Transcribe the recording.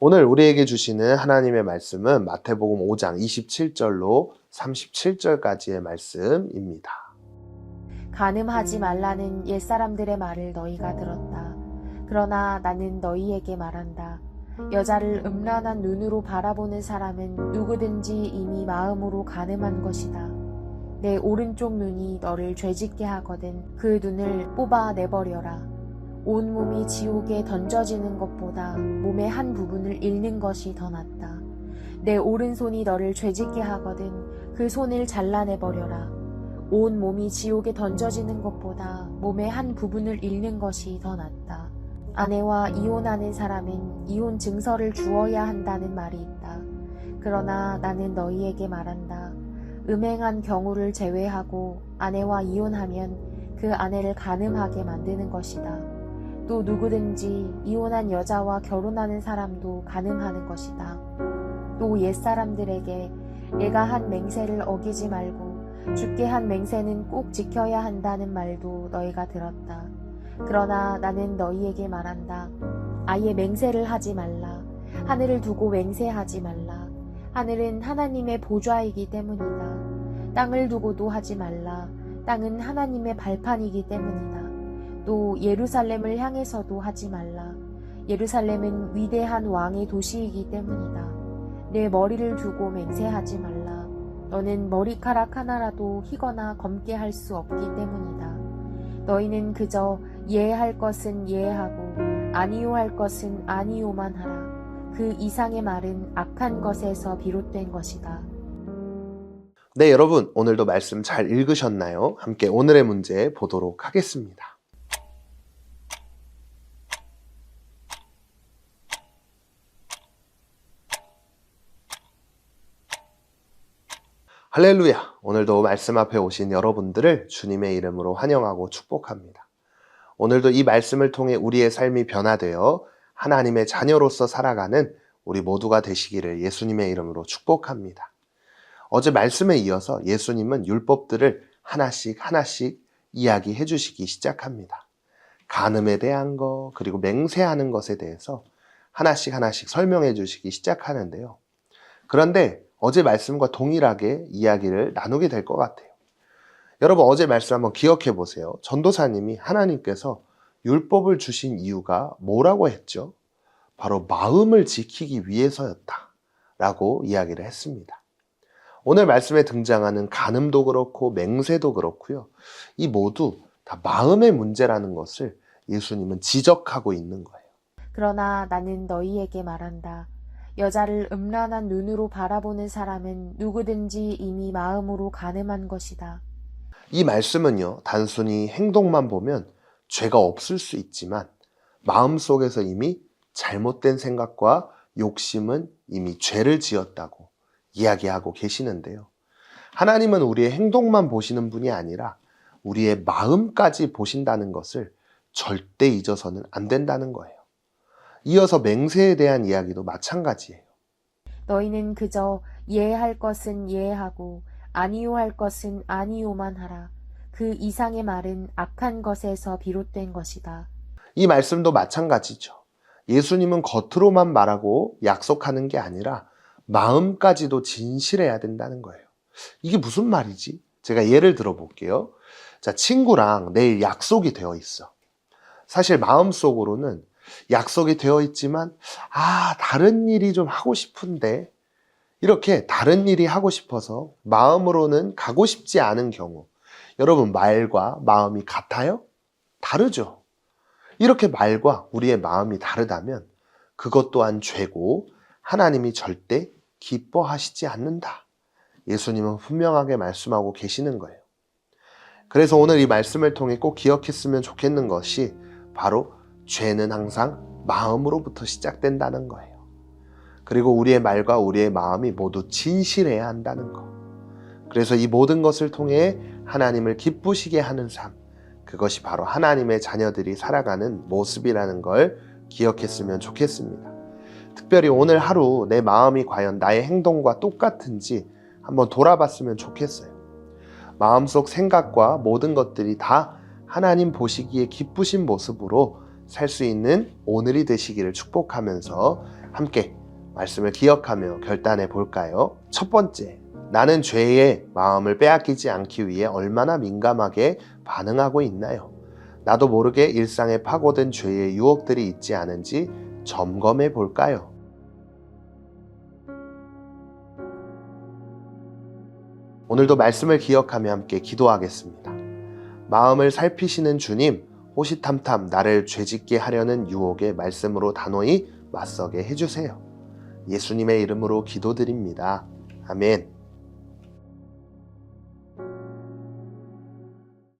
오늘 우리에게 주시는 하나님의 말씀은 마태복음 5장 27절로 37절까지의 말씀입니다. 간음하지 말라는 옛사람들의 말을 너희가 들었다. 그러나 나는 너희에게 말한다. 여자를 음란한 눈으로 바라보는 사람은 누구든지 이미 마음으로 간음한 것이다. 내 오른쪽 눈이 너를 죄짓게 하거든 그 눈을 뽑아 내버려라. 온 몸이 지옥에 던져지는 것보다 몸의 한 부분을 잃는 것이 더 낫다. 내 오른손이 너를 죄짓게 하거든 그 손을 잘라내버려라. 온 몸이 지옥에 던져지는 것보다 몸의 한 부분을 잃는 것이 더 낫다. 아내와 이혼하는 사람은 이혼 증서를 주어야 한다는 말이 있다. 그러나 나는 너희에게 말한다. 음행한 경우를 제외하고 아내와 이혼하면 그 아내를 간음하게 만드는 것이다. 또 누구든지 이혼한 여자와 결혼하는 사람도 간음하는 것이다. 또 옛사람들에게 내가 한 맹세를 어기지 말고 죽게 한 맹세는 꼭 지켜야 한다는 말도 너희가 들었다. 그러나 나는 너희에게 말한다. 아예 맹세를 하지 말라. 하늘을 두고 맹세하지 말라. 하늘은 하나님의 보좌이기 때문이다. 땅을 두고도 하지 말라. 땅은 하나님의 발판이기 때문이다. 또 예루살렘을 향해서도 하지 말라. 예루살렘은 위대한 왕의 도시이기 때문이다. 내 머리를 두고 맹세하지 말라. 너는 머리카락 하나라도 희거나 검게 할 수 없기 때문이다. 너희는 그저 예할 것은 예하고 아니요 할 것은 아니요만 하라. 그 이상의 말은 악한 것에서 비롯된 것이다. 네, 여러분, 오늘도 말씀 잘 읽으셨나요? 함께 오늘의 문제 보도록 하겠습니다. 할렐루야! 오늘도 말씀 앞에 오신 여러분들을 주님의 이름으로 환영하고 축복합니다. 오늘도 이 말씀을 통해 우리의 삶이 변화되어 하나님의 자녀로서 살아가는 우리 모두가 되시기를 예수님의 이름으로 축복합니다. 어제 말씀에 이어서 예수님은 율법들을 하나씩 하나씩 이야기해 주시기 시작합니다. 간음에 대한 거, 그리고 맹세하는 것에 대해서 하나씩 하나씩 설명해 주시기 시작하는데요. 그런데 어제 말씀과 동일하게 이야기를 나누게 될 것 같아요. 여러분 어제 말씀 한번 기억해 보세요. 전도사님이 하나님께서 율법을 주신 이유가 뭐라고 했죠? 바로 마음을 지키기 위해서였다. 라고 이야기를 했습니다. 오늘 말씀에 등장하는 간음도 그렇고 맹세도 그렇고요. 이 모두 다 마음의 문제라는 것을 예수님은 지적하고 있는 거예요. 그러나 나는 너희에게 말한다. 여자를 음란한 눈으로 바라보는 사람은 누구든지 이미 마음으로 간음한 것이다. 이 말씀은요, 단순히 행동만 보면 죄가 없을 수 있지만 마음속에서 이미 잘못된 생각과 욕심은 이미 죄를 지었다고 이야기하고 계시는데요. 하나님은 우리의 행동만 보시는 분이 아니라 우리의 마음까지 보신다는 것을 절대 잊어서는 안 된다는 거예요. 이어서 맹세에 대한 이야기도 마찬가지예요. 너희는 그저 예할 것은 예하고 아니요 할 것은 아니요만 하라. 그 이상의 말은 악한 것에서 비롯된 것이다. 이 말씀도 마찬가지죠. 예수님은 겉으로만 말하고 약속하는 게 아니라 마음까지도 진실해야 된다는 거예요. 이게 무슨 말이지? 제가 예를 들어 볼게요. 자, 친구랑 내일 약속이 되어 있어. 사실 마음속으로는 약속이 되어 있지만, 아, 다른 일이 좀 하고 싶은데, 이렇게 다른 일이 하고 싶어서 마음으로는 가고 싶지 않은 경우, 여러분, 말과 마음이 같아요? 다르죠? 이렇게 말과 우리의 마음이 다르다면 그것 또한 죄고 하나님이 절대 기뻐하시지 않는다. 예수님은 분명하게 말씀하고 계시는 거예요. 그래서 오늘 이 말씀을 통해 꼭 기억했으면 좋겠는 것이 바로 죄는 항상 마음으로부터 시작된다는 거예요. 그리고 우리의 말과 우리의 마음이 모두 진실해야 한다는 것. 그래서 이 모든 것을 통해 하나님을 기쁘시게 하는 삶, 그것이 바로 하나님의 자녀들이 살아가는 모습이라는 걸 기억했으면 좋겠습니다. 특별히 오늘 하루 내 마음이 과연 나의 행동과 똑같은지 한번 돌아봤으면 좋겠어요. 마음속 생각과 모든 것들이 다 하나님 보시기에 기쁘신 모습으로 살 수 있는 오늘이 되시기를 축복하면서 함께 말씀을 기억하며 결단해 볼까요? 첫 번째, 나는 죄의 마음을 빼앗기지 않기 위해 얼마나 민감하게 반응하고 있나요? 나도 모르게 일상에 파고든 죄의 유혹들이 있지 않은지 점검해 볼까요? 오늘도 말씀을 기억하며 함께 기도하겠습니다. 마음을 살피시는 주님, 호시탐탐 나를 죄짓게 하려는 유혹의 말씀으로 단호히 맞서게 해주세요. 예수님의 이름으로 기도드립니다. 아멘.